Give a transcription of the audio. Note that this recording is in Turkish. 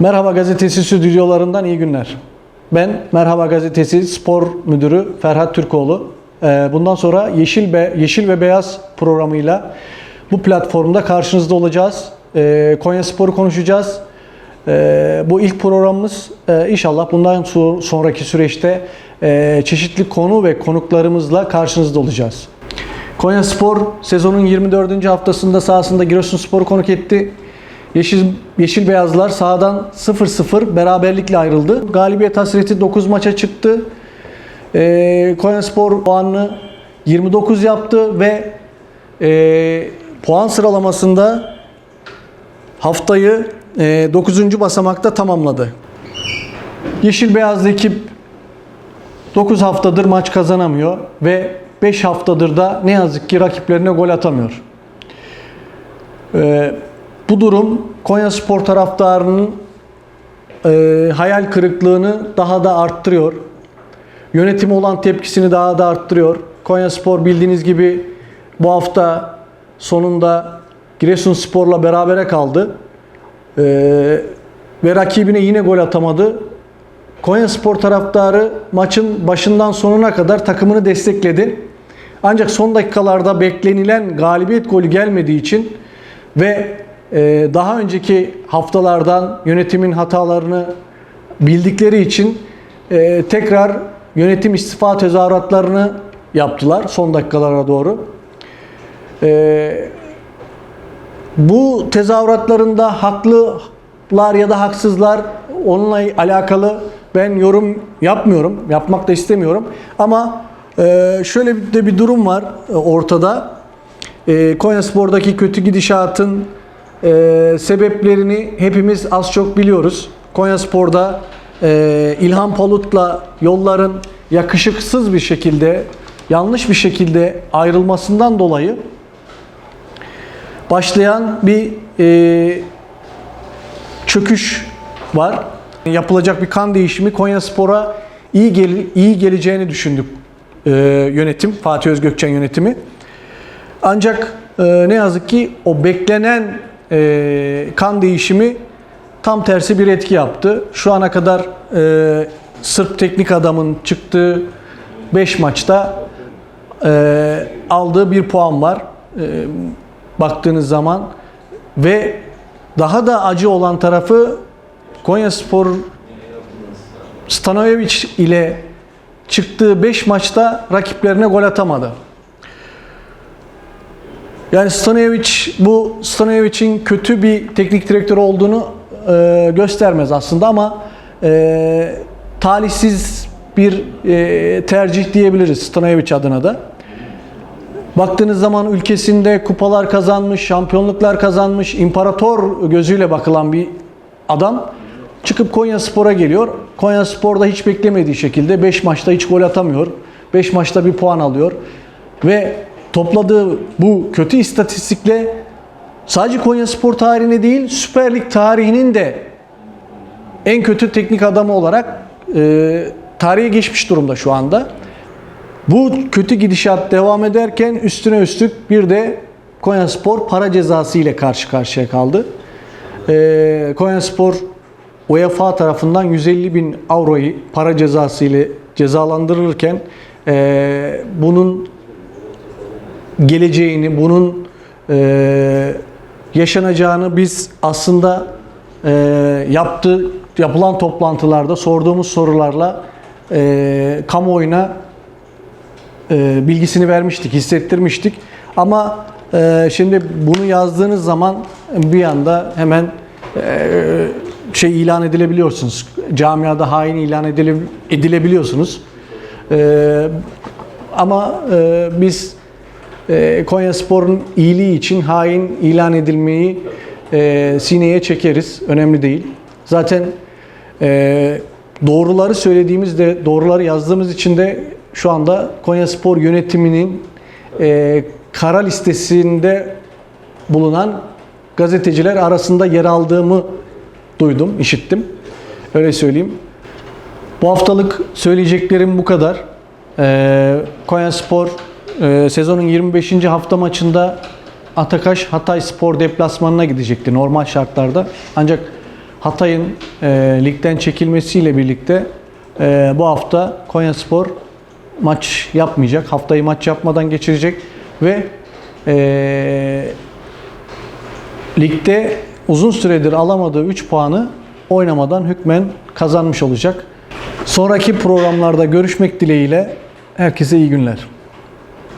Merhaba Gazetesi stüdyolarından iyi günler. Ben Merhaba Gazetesi spor müdürü Ferhat Türkoğlu. Ee, Bundan sonra Yeşil, Be Yeşil ve Beyaz programıyla bu platformda karşınızda olacağız. Ee, Konya Spor'u konuşacağız. Ee, Bu ilk programımız Ee, inşallah bundan so- sonraki süreçte e, çeşitli konu ve konuklarımızla karşınızda olacağız. Konya Spor sezonun 24. haftasında sahasında Giresunspor'u konuk etti. Yeşil, Yeşil Beyazlar sahadan 0-0 beraberlikle ayrıldı. Galibiyet hasreti 9 maça çıktı. Ee, Konya Spor puanını 29 yaptı ve e, puan sıralamasında haftayı e, 9. basamakta tamamladı. Yeşil Beyazlı ekip 9 haftadır maç kazanamıyor ve 5 haftadır da ne yazık ki rakiplerine gol atamıyor. Ee, bu durum Konya Spor taraftarının e, hayal kırıklığını daha da arttırıyor. Yönetime olan tepkisini daha da arttırıyor. Konya Spor bildiğiniz gibi bu hafta sonunda Giresunspor'la berabere kaldı. Ee, ve rakibine yine gol atamadı. Konya Spor taraftarı maçın başından sonuna kadar takımını destekledi. Ancak son dakikalarda beklenilen galibiyet golü gelmediği için ve e, daha önceki haftalardan yönetimin hatalarını bildikleri için e, tekrar yönetim istifa tezahüratlarını yaptılar son dakikalara doğru. E, bu tezahüratlarında haklılar ya da haksızlar onunla alakalı ben yorum yapmıyorum. Yapmak da istemiyorum. Ama e, şöyle de bir durum var e, ortada. E, Konyaspor'daki kötü gidişatın e, sebeplerini hepimiz az çok biliyoruz. Konyaspor'da e, İlhan Palut'la yolların yakışıksız bir şekilde, yanlış bir şekilde ayrılmasından dolayı başlayan bir e, çöküş var. Yapılacak bir kan değişimi Konya Spor'a iyi gel iyi geleceğini düşündük e, yönetim, Fatih Özgökçen yönetimi. Ancak e, ne yazık ki o beklenen e, kan değişimi tam tersi bir etki yaptı. Şu ana kadar e, Sırp teknik adamın çıktığı 5 maçta e, aldığı bir puan var. E, baktığınız zaman ve daha da acı olan tarafı Konyaspor Stanojevic ile çıktığı 5 maçta rakiplerine gol atamadı. Yani Stanojevic bu Stanojevic'in kötü bir teknik direktör olduğunu e, göstermez aslında ama e, talihsiz bir e, tercih diyebiliriz Stanojevic adına da. Baktığınız zaman ülkesinde kupalar kazanmış, şampiyonluklar kazanmış, imparator gözüyle bakılan bir adam çıkıp Konya Spor'a geliyor. Konya Spor'da hiç beklemediği şekilde 5 maçta hiç gol atamıyor. 5 maçta bir puan alıyor. Ve topladığı bu kötü istatistikle sadece Konya Spor tarihine değil Süper Lig tarihinin de en kötü teknik adamı olarak e, tarihe geçmiş durumda şu anda. Bu kötü gidişat devam ederken üstüne üstlük bir de Konyaspor para cezası ile karşı karşıya kaldı. Ee, Konyaspor UEFA tarafından 150 bin avroyu para cezası ile cezalandırılırken e, bunun geleceğini, bunun e, yaşanacağını biz aslında e, yaptığı yapılan toplantılarda sorduğumuz sorularla e, kamuoyuna e, bilgisini vermiştik, hissettirmiştik. Ama e, şimdi bunu yazdığınız zaman bir anda hemen e, şey ilan edilebiliyorsunuz. Camiada hain ilan edile, edilebiliyorsunuz. E, ama e, biz e, Konya Spor'un iyiliği için hain ilan edilmeyi e, sineye çekeriz. Önemli değil. Zaten e, doğruları söylediğimizde, doğruları yazdığımız için de şu anda Konya Spor yönetiminin e, kara listesinde bulunan gazeteciler arasında yer aldığımı duydum, işittim. Öyle söyleyeyim. Bu haftalık söyleyeceklerim bu kadar. E, Konya Spor e, sezonun 25. hafta maçında Atakaş Hatay Spor deplasmanına gidecekti normal şartlarda. Ancak Hatay'ın e, ligden çekilmesiyle birlikte e, bu hafta Konyaspor maç yapmayacak. Haftayı maç yapmadan geçirecek ve e, ligde uzun süredir alamadığı 3 puanı oynamadan hükmen kazanmış olacak. Sonraki programlarda görüşmek dileğiyle herkese iyi günler.